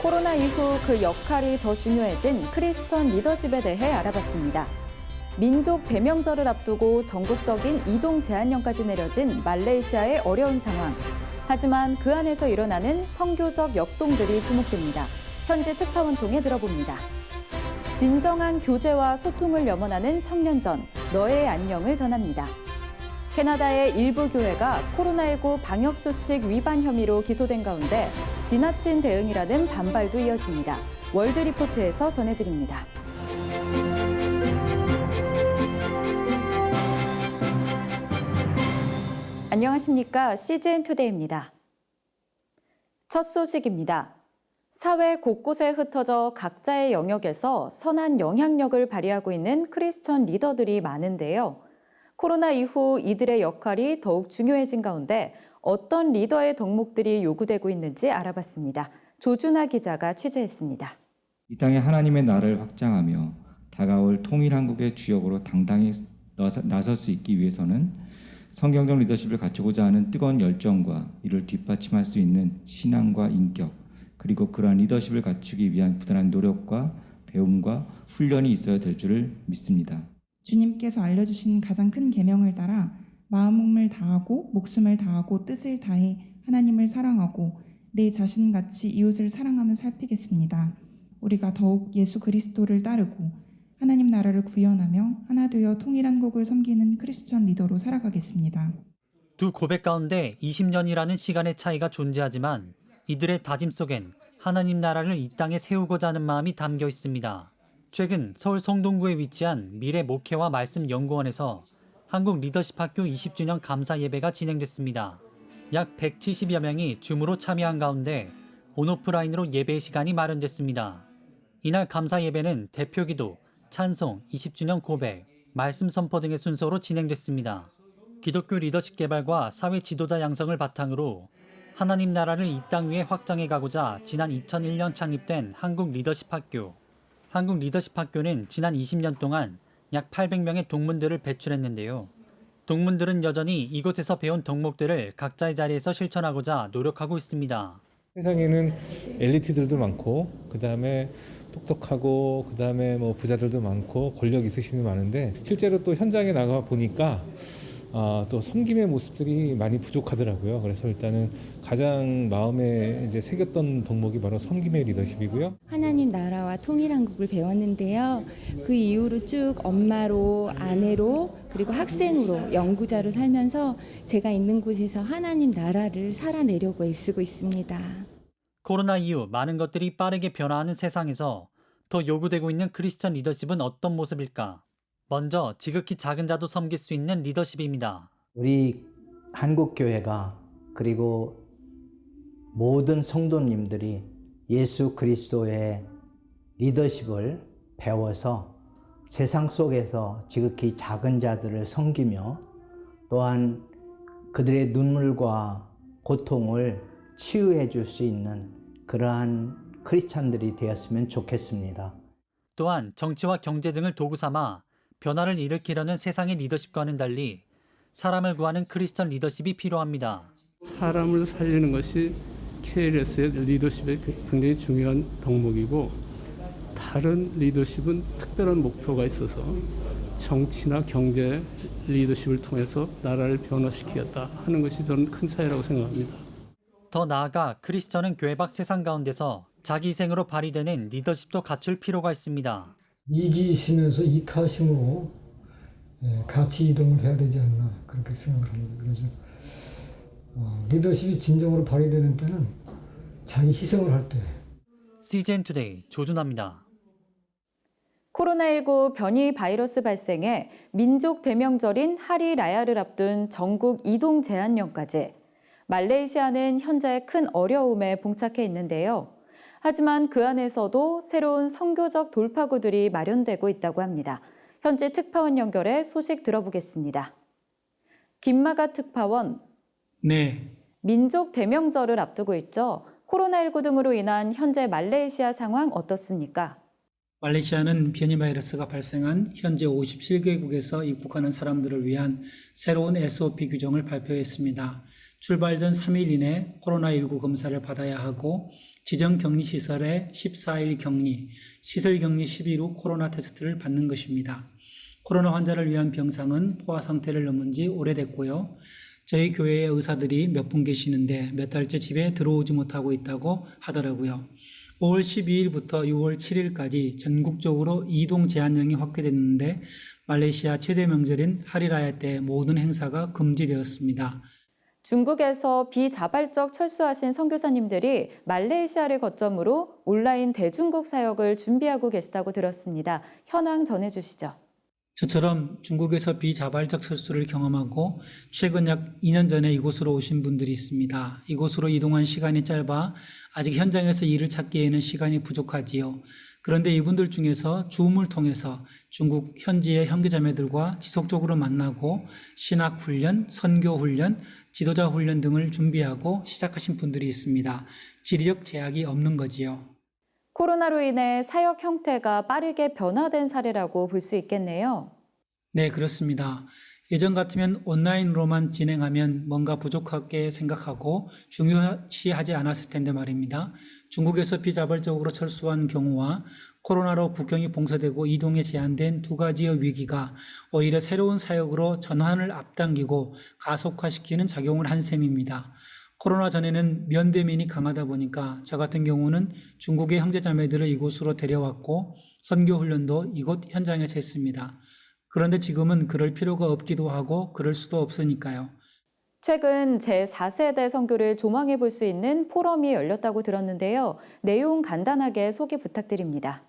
코로나 이후 그 역할이 더 중요해진 크리스천 리더십에 대해 알아봤습니다. 민족 대명절을 앞두고 전국적인 이동 제한령까지 내려진 말레이시아의 어려운 상황. 하지만 그 안에서 일어나는 성교적 역동들이 주목됩니다. 현지 특파원 통해 들어봅니다. 진정한 교제와 소통을 염원하는 청년전, 너의 안녕을 전합니다. 캐나다의 일부 교회가 코로나19 방역수칙 위반 혐의로 기소된 가운데 지나친 대응이라는 반발도 이어집니다. 월드 리포트에서 전해드립니다. 안녕하십니까. CGN 투데이입니다. 첫 소식입니다. 사회 곳곳에 흩어져 각자의 영역에서 선한 영향력을 발휘하고 있는 크리스천 리더들이 많은데요. 코로나 이후 이들의 역할이 더욱 중요해진 가운데 어떤 리더의 덕목들이 요구되고 있는지 알아봤습니다. 조준하 기자가 취재했습니다. 이 땅에 하나님의 나라를 확장하며 다가올 통일 한국의 주역으로 당당히 나설 수 있기 위해서는 성경적 리더십을 갖추고자 하는 뜨거운 열정과 이를 뒷받침할 수 있는 신앙과 인격 그리고 그러한 리더십을 갖추기 위한 부단한 노력과 배움과 훈련이 있어야 될 줄을 믿습니다. 주님께서 알려주신 가장 큰 계명을 따라 마음을 다하고 목숨을 다하고 뜻을 다해 하나님을 사랑하고 내 자신같이 이웃을 사랑하며 살피겠습니다. 우리가 더욱 예수 그리스도를 따르고 하나님 나라를 구현하며 하나 되어 통일한 국을 섬기는 크리스천 리더로 살아가겠습니다. 두 고백 가운데 20년이라는 시간의 차이가 존재하지만 이들의 다짐 속엔 하나님 나라를 이 땅에 세우고자 하는 마음이 담겨 있습니다. 최근 서울 성동구에 위치한 미래 목회와 말씀 연구원에서 한국 리더십 학교 20주년 감사 예배가 진행됐습니다. 약 170여 명이 줌으로 참여한 가운데 온오프라인으로 예배 시간이 마련됐습니다. 이날 감사 예배는 대표 기도, 찬송, 20주년 고백, 말씀 선포 등의 순서로 진행됐습니다. 기독교 리더십 개발과 사회 지도자 양성을 바탕으로 하나님 나라를 이 땅 위에 확장해 가고자 지난 2001년 창립된 한국 리더십 학교. 한국 리더십 학교는 지난 20년 동안 약 800명의 동문들을 배출했는데요. 동문들은 여전히 이곳에서 배운 덕목들을 각자의 자리에서 실천하고자 노력하고 있습니다. 세상에는 엘리트들도 많고 그 다음에 똑똑하고 그 다음에 뭐 부자들도 많고 권력 있으신 분 많은데 실제로 또 현장에 나가 보니까 아, 또 섬김의 모습들이 많이 부족하더라고요. 그래서 일단은 가장 마음에 이제 새겼던 덕목이 바로 섬김의 리더십이고요. 하나님 나라와 통일한국을 배웠는데요. 그 이후로 쭉 엄마로, 아내로, 그리고 학생으로, 연구자로 살면서 제가 있는 곳에서 하나님 나라를 살아내려고 애쓰고 있습니다. 코로나 이후 많은 것들이 빠르게 변화하는 세상에서 더 요구되고 있는 크리스천 리더십은 어떤 모습일까? 먼저 지극히 작은 자도 섬길 수 있는 리더십입니다. 우리 한국 교회가 그리고 모든 성도님들이 예수 그리스도의 리더십을 배워서 세상 속에서 지극히 작은 자들을 섬기며 또한 그들의 눈물과 고통을 치유해 줄 수 있는 그러한 크리스찬들이 되었으면 좋겠습니다. 또한 정치와 경제 등을 도구 삼아 변화를 일으키려는 세상의 리더십과는 달리 사람을 구하는 크리스천 리더십이 필요합니다. 사람을 살리는 것이 KLS의 리더십의 굉장히 중요한 덕목이고 다른 리더십은 특별한 목표가 있어서 정치나 경제 리더십을 통해서 나라를 변화시키겠다 하는 것이 저는 큰 차이라고 생각합니다. 더 나아가 크리스천은 교회 밖 세상 가운데서 자기 희생으로 발휘되는 리더십도 갖출 필요가 있습니다. 이기시면서 이타심으로 예, 같이 이동을 해야 되지 않나 그렇게 생각을 합니다. 그래서 어, 리더십이 진정으로 발휘되는 때는 자기 희생을 할 때. CGN 투데이 조준합니다. 코로나19 변이 바이러스 발생에 민족 대명절인 하리 라야를 앞둔 전국 이동 제한령까지 말레이시아는 현재 큰 어려움에 봉착해 있는데요. 하지만 그 안에서도 새로운 선교적 돌파구들이 마련되고 있다고 합니다. 현지 특파원 연결해 소식 들어보겠습니다. 김마가 특파원, 네, 민족 대명절을 앞두고 있죠. 코로나19 등으로 인한 현재 말레이시아 상황 어떻습니까? 말레이시아는 변이 바이러스가 발생한 현재 57개국에서 입국하는 사람들을 위한 새로운 SOP 규정을 발표했습니다. 출발 전 3일 이내 코로나19 검사를 받아야 하고 지정 격리 시설에 14일 격리, 시설 격리 10일 후 코로나 테스트를 받는 것입니다. 코로나 환자를 위한 병상은 포화 상태를 넘은 지 오래됐고요. 저희 교회에 의사들이 몇 분 계시는데 몇 달째 집에 들어오지 못하고 있다고 하더라고요. 5월 12일부터 6월 7일까지 전국적으로 이동 제한령이 확대됐는데 말레이시아 최대 명절인 하리라야 때 모든 행사가 금지되었습니다. 중국에서 비자발적 철수하신 선교사님들이 말레이시아를 거점으로 온라인 대중국 사역을 준비하고 계시다고 들었습니다. 현황 전해주시죠. 저처럼 중국에서 비자발적 철수를 경험하고 최근 약 2년 전에 이곳으로 오신 분들이 있습니다. 이곳으로 이동한 시간이 짧아 아직 현장에서 일을 찾기에는 시간이 부족하지요. 그런데 이분들 중에서 줌을 통해서 중국 현지의 형제자매들과 지속적으로 만나고 신학 훈련, 선교 훈련, 지도자 훈련 등을 준비하고 시작하신 분들이 있습니다. 지리적 제약이 없는 거지요. 코로나로 인해 사역 형태가 빠르게 변화된 사례라고 볼 수 있겠네요. 네, 그렇습니다. 예전 같으면 온라인으로만 진행하면 뭔가 부족하게 생각하고 중요시하지 않았을 텐데 말입니다. 중국에서 비자발적으로 철수한 경우와 코로나로 국경이 봉쇄되고 이동이 제한된 두 가지의 위기가 오히려 새로운 사역으로 전환을 앞당기고 가속화시키는 작용을 한 셈입니다. 코로나 전에는 면대면이 강하다 보니까 저 같은 경우는 중국의 형제자매들을 이곳으로 데려왔고 선교 훈련도 이곳 현장에서 했습니다. 그런데 지금은 그럴 필요가 없기도 하고 그럴 수도 없으니까요. 최근 제4세대 선교를 조망해 볼 수 있는 포럼이 열렸다고 들었는데요. 내용 간단하게 소개 부탁드립니다.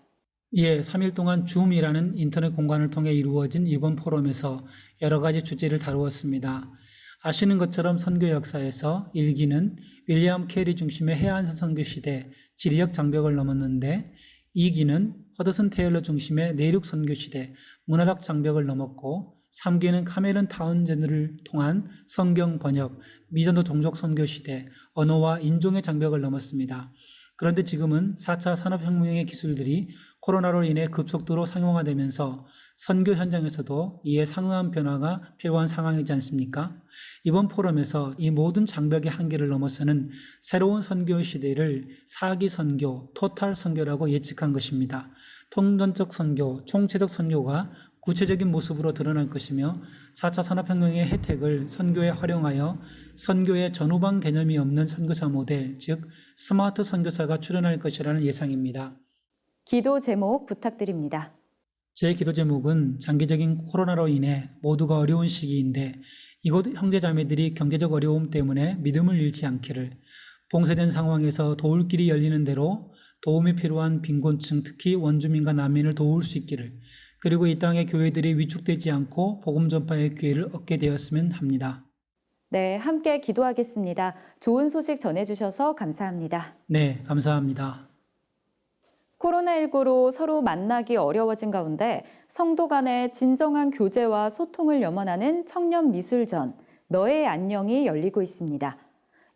예, 3일 동안 줌이라는 인터넷 공간을 통해 이루어진 이번 포럼에서 여러 가지 주제를 다루었습니다. 아시는 것처럼 선교 역사에서 1기는 윌리엄 캐리 중심의 해안선 선교 시대 지리적 장벽을 넘었는데 2기는 허드슨 테일러 중심의 내륙 선교 시대 문화적 장벽을 넘었고 3기는 카메론 타운젠을 통한 성경 번역, 미전도 종족 선교 시대, 언어와 인종의 장벽을 넘었습니다. 그런데 지금은 4차 산업혁명의 기술들이 코로나로 인해 급속도로 상용화되면서 선교 현장에서도 이에 상응한 변화가 필요한 상황이지 않습니까? 이번 포럼에서 이 모든 장벽의 한계를 넘어서는 새로운 선교 시대를 사기 선교, 토탈 선교라고 예측한 것입니다. 통전적 선교, 총체적 선교가 구체적인 모습으로 드러날 것이며 4차 산업혁명의 혜택을 선교에 활용하여 선교의 전후방 개념이 없는 선교사 모델, 즉 스마트 선교사가 출현할 것이라는 예상입니다. 기도 제목 부탁드립니다. 제 기도 제목은 장기적인 코로나로 인해 모두가 어려운 시기인데 이곳 형제자매들이 경제적 어려움 때문에 믿음을 잃지 않기를 봉쇄된 상황에서 도울 길이 열리는 대로 도움이 필요한 빈곤층 특히 원주민과 난민을 도울 수 있기를 그리고 이 땅의 교회들이 위축되지 않고 복음 전파의 기회를 얻게 되었으면 합니다. 네, 함께 기도하겠습니다. 좋은 소식 전해주셔서 감사합니다. 네, 감사합니다. 코로나19로 서로 만나기 어려워진 가운데 성도 간의 진정한 교제와 소통을 염원하는 청년 미술전 너의 안녕이 열리고 있습니다.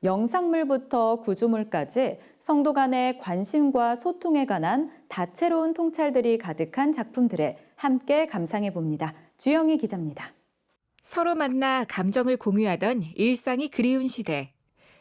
영상물부터 구조물까지 성도 간의 관심과 소통에 관한 다채로운 통찰들이 가득한 작품들을 함께 감상해 봅니다. 주영희 기자입니다. 서로 만나 감정을 공유하던 일상이 그리운 시대.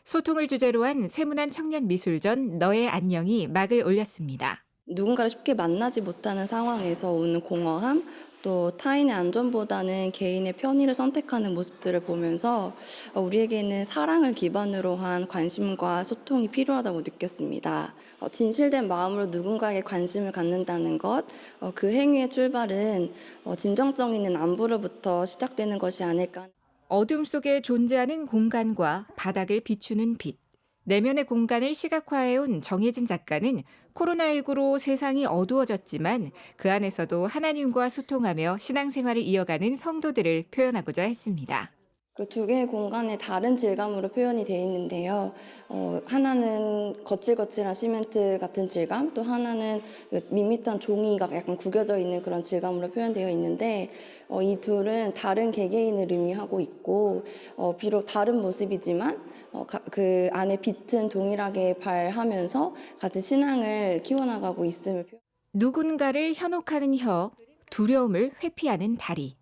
소통을 주제로 한 세문안 청년 미술전 너의 안녕이 막을 올렸습니다. 누군가를 쉽게 만나지 못하는 상황에서 오는 공허함, 또 타인의 안전보다는 개인의 편의를 선택하는 모습들을 보면서 우리에게는 사랑을 기반으로 한 관심과 소통이 필요하다고 느꼈습니다. 어, 진실된 마음으로 누군가에게 관심을 갖는다는 것, 어, 그 행위의 출발은 어, 진정성 있는 안부로부터 시작되는 것이 아닐까. 어둠 속에 존재하는 공간과 바닥을 비추는 빛. 내면의 공간을 시각화해온 정혜진 작가는 코로나19로 세상이 어두워졌지만 그 안에서도 하나님과 소통하며 신앙생활을 이어가는 성도들을 표현하고자 했습니다. 그 두 개의 공간의 다른 질감으로 표현이 되어 있는데요. 어, 하나는 거칠거칠한 시멘트 같은 질감, 또 하나는 그 밋밋한 종이가 약간 구겨져 있는 그런 질감으로 표현되어 있는데 어, 이 둘은 다른 개개인을 의미하고 있고 어, 비록 다른 모습이지만 어, 가, 그 안에 빛은 동일하게 발하면서 같은 신앙을 키워나가고 있음을 표 누군가를 현혹하는 혀, 두려움을 회피하는 다리.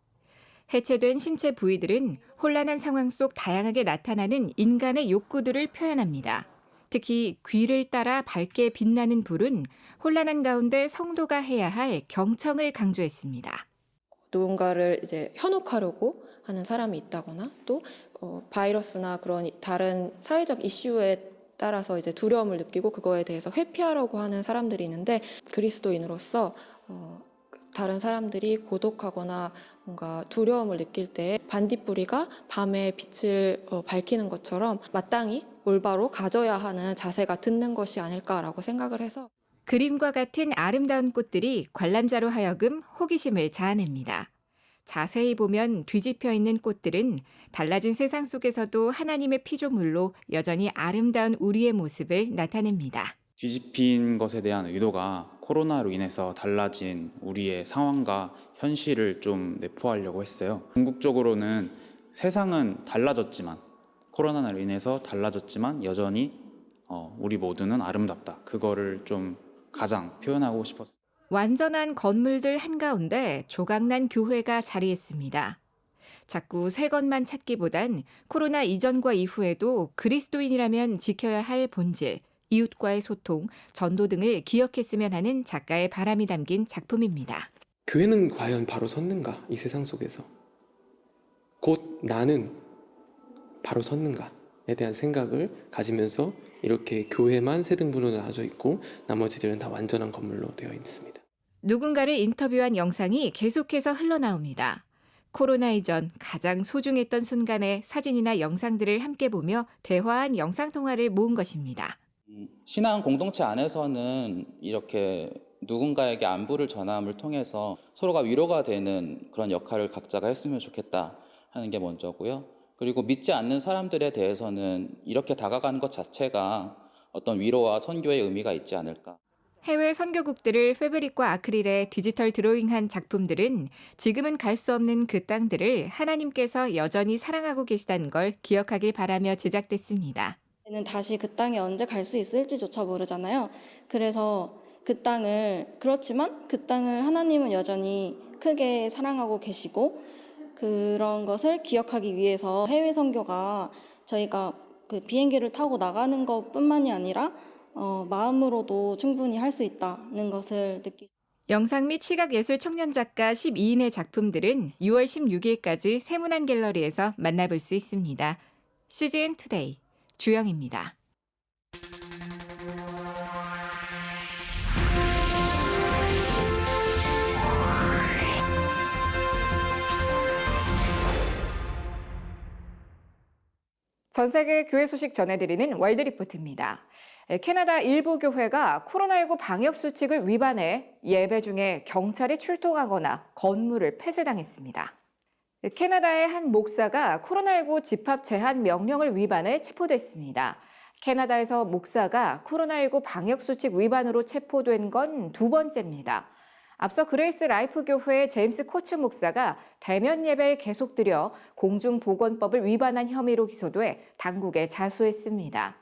해체된 신체 부위들은 혼란한 상황 속 다양하게 나타나는 인간의 욕구들을 표현합니다. 특히 귀를 따라 밝게 빛나는 불은 혼란한 가운데 성도가 해야 할 경청을 강조했습니다. 누군가를 이제 현혹하려고 하는 사람이 있다거나 또 어, 바이러스나 그런 다른 사회적 이슈에 따라서 이제 두려움을 느끼고 그거에 대해서 회피하려고 하는 사람들이 있는데 그리스도인으로서 어, 다른 사람들이 고독하거나 뭔가 두려움을 느낄 때 반딧불이가 밤에 빛을 어, 밝히는 것처럼 마땅히 올바로 가져야 하는 자세가 듣는 것이 아닐까라고 생각을 해서 그림과 같은 아름다운 꽃들이 관람자로 하여금 호기심을 자아냅니다. 자세히 보면 뒤집혀 있는 꽃들은 달라진 세상 속에서도 하나님의 피조물로 여전히 아름다운 우리의 모습을 나타냅니다. 뒤집힌 것에 대한 의도가 코로나로 인해서 달라진 우리의 상황과 현실을 좀 내포하려고 했어요. 궁극적으로는 세상은 달라졌지만 코로나로 인해서 달라졌지만 여전히 어, 우리 모두는 아름답다. 그거를 좀 가장 표현하고 싶었어요. 완전한 건물들 한가운데 조각난 교회가 자리했습니다. 자꾸 새 것만 찾기보단 코로나 이전과 이후에도 그리스도인이라면 지켜야 할 본질, 이웃과의 소통, 전도 등을 기억했으면 하는 작가의 바람이 담긴 작품입니다. 교회는 과연 바로 섰는가? 이 세상 속에서. 곧 나는 바로 섰는가에 대한 생각을 가지면서 이렇게 교회만 세 등분으로 나눠져 있고 나머지들은 다 완전한 건물로 되어 있습니다. 누군가를 인터뷰한 영상이 계속해서 흘러나옵니다. 코로나 이전 가장 소중했던 순간의 사진이나 영상들을 함께 보며 대화한 영상통화를 모은 것입니다. 신앙 공동체 안에서는 이렇게 누군가에게 안부를 전함을 통해서 서로가 위로가 되는 그런 역할을 각자가 했으면 좋겠다 하는 게 먼저고요. 그리고 믿지 않는 사람들에 대해서는 이렇게 다가가는 것 자체가 어떤 위로와 선교의 의미가 있지 않을까. 해외 선교국들을 패브릭과 아크릴에 디지털 드로잉한 작품들은 지금은 갈 수 없는 그 땅들을 하나님께서 여전히 사랑하고 계시다는 걸 기억하길 바라며 제작됐습니다. 는 다시 그 땅에 언제 갈 수 있을지조차 모르잖아요. 그래서 그 땅을 그렇지만 그 땅을 하나님은 여전히 크게 사랑하고 계시고 그런 것을 기억하기 위해서 해외 선교가 저희가 그 비행기를 타고 나가는 것뿐만이 아니라 어, 마음으로도 충분히 할 수 있다는 것을 느끼. 영상 및 시각예술 청년 작가 12인의 작품들은 6월 16일까지 세문안 갤러리에서 만나볼 수 있습니다. CGN 투데이 주영입니다. 전 세계 교회 소식 전해드리는 월드 리포트입니다. 캐나다 일부 교회가 코로나19 방역 수칙을 위반해 예배 중에 경찰이 출동하거나 건물을 폐쇄당했습니다. 캐나다의 한 목사가 코로나19 집합 제한 명령을 위반해 체포됐습니다. 캐나다에서 목사가 코로나19 방역 수칙 위반으로 체포된 건 두 번째입니다. 앞서 그레이스 라이프 교회의 제임스 코츠 목사가 대면 예배를 계속 드려 공중보건법을 위반한 혐의로 기소돼 당국에 자수했습니다.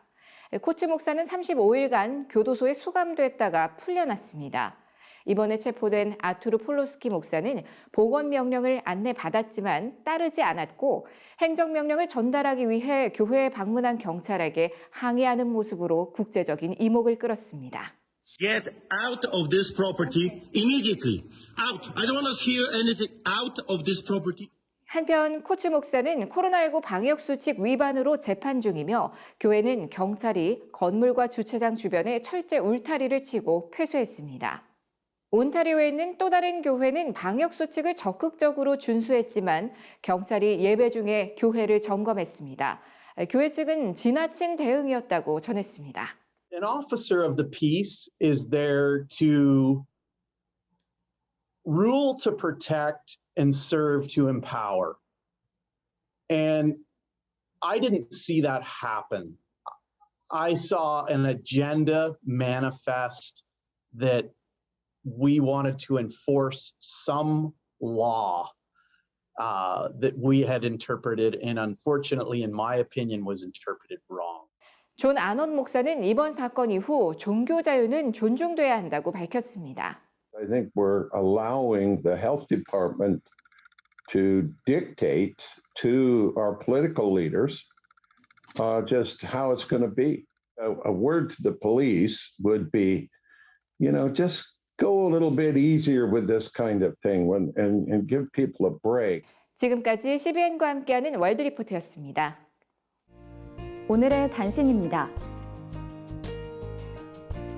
코츠 목사는 35일간 교도소에 수감됐다가 풀려났습니다. 이번에 체포된 아투르 폴로스키 목사는 보건 명령을 안내받았지만 따르지 않았고 행정명령을 전달하기 위해 교회에 방문한 경찰에게 항의하는 모습으로 국제적인 이목을 끌었습니다. Get out of this property immediately. Out. I don't want to hear anything. Out of this property. 한편 코츠 목사는 코로나19 방역 수칙 위반으로 재판 중이며 교회는 경찰이 건물과 주차장 주변에 철제 울타리를 치고 폐쇄했습니다. 온타리오에 있는 또 다른 교회는 방역 수칙을 적극적으로 준수했지만 경찰이 예배 중에 교회를 점검했습니다. 교회 측은 지나친 대응이었다고 전했습니다. An officer of the peace is there to rule to protect and serve to empower. And I didn't see that happen. I saw an agenda manifest that we wanted to enforce some law uh, that we had interpreted, and unfortunately, in my opinion, was interpreted wrong. 존 아넌 목사는 이번 사건 이후 종교 자유는 존중돼야 한다고 밝혔습니다. I think we're allowing the health department to dictate to our political leaders uh, just how it's going to be. A, a word to the police would be, you know, just go a little bit easier with this kind of thing when, and, and give people a break. 지금까지 CBN과 함께하는 월드 리포트였습니다. 오늘의 단신입니다.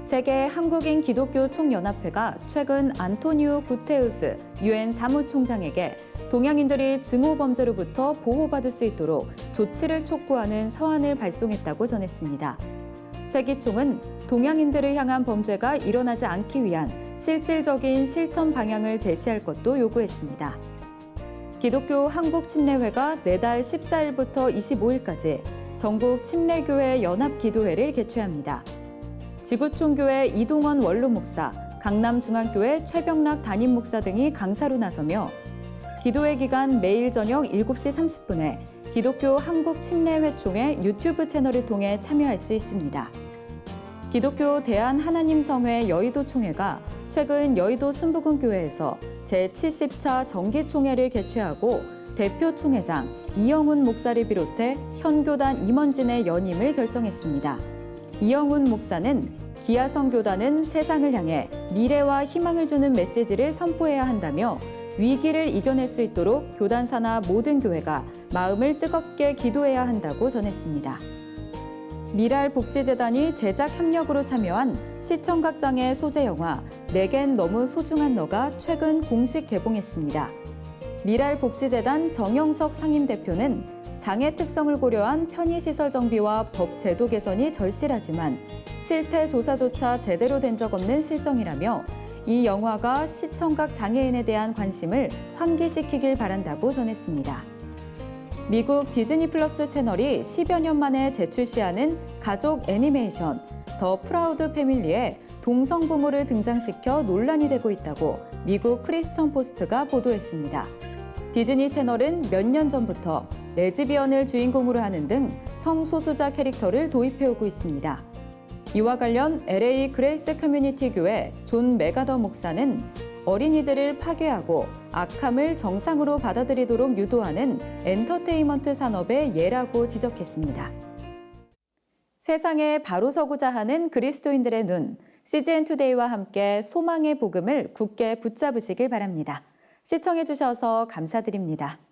세계 한국인 기독교 총연합회가 최근 안토니오 구테우스 유엔 사무총장에게 동양인들이 증오 범죄로부터 보호받을 수 있도록 조치를 촉구하는 서한을 발송했다고 전했습니다. 세기총은 동양인들을 향한 범죄가 일어나지 않기 위한 실질적인 실천 방향을 제시할 것도 요구했습니다. 기독교 한국침례회가 내달 14일부터 25일까지 전국 침례교회 연합기도회를 개최합니다. 지구촌교회 이동원 원로 목사, 강남중앙교회 최병락 담임 목사 등이 강사로 나서며 기도회 기간 매일 저녁 7시 30분에 기독교 한국침례회총회 유튜브 채널을 통해 참여할 수 있습니다. 기독교 대한 하나님 성회 여의도 총회가 최근 여의도 순부군교회에서 제70차 정기 총회를 개최하고 대표 총회장 이영훈 목사를 비롯해 현교단 임원진의 연임을 결정했습니다. 이영훈 목사는 기아성 교단은 세상을 향해 미래와 희망을 주는 메시지를 선포해야 한다며 위기를 이겨낼 수 있도록 교단 산하 모든 교회가 마음을 뜨겁게 기도해야 한다고 전했습니다. 미랄 복지재단이 제작 협력으로 참여한 시청각장애 소재 영화 내겐 너무 소중한 너가 최근 공식 개봉했습니다. 미랄 복지재단 정영석 상임대표는 장애 특성을 고려한 편의시설 정비와 법 제도 개선이 절실하지만 실태 조사조차 제대로 된 적 없는 실정이라며 이 영화가 시청각 장애인에 대한 관심을 환기시키길 바란다고 전했습니다. 미국 디즈니 플러스 채널이 10여 년 만에 재출시하는 가족 애니메이션 더 프라우드 패밀리에 동성 부모를 등장시켜 논란이 되고 있다고 미국 크리스천 포스트가 보도했습니다. 디즈니 채널은 몇 년 전부터 레즈비언을 주인공으로 하는 등 성소수자 캐릭터를 도입해오고 있습니다. 이와 관련 LA 그레이스 커뮤니티 교회 존 메가더 목사는 어린이들을 파괴하고 악함을 정상으로 받아들이도록 유도하는 엔터테인먼트 산업의 예라고 지적했습니다. 세상에 바로 서고자 하는 그리스도인들의 눈, CGN 투데이와 함께 소망의 복음을 굳게 붙잡으시길 바랍니다. 시청해주셔서 감사드립니다.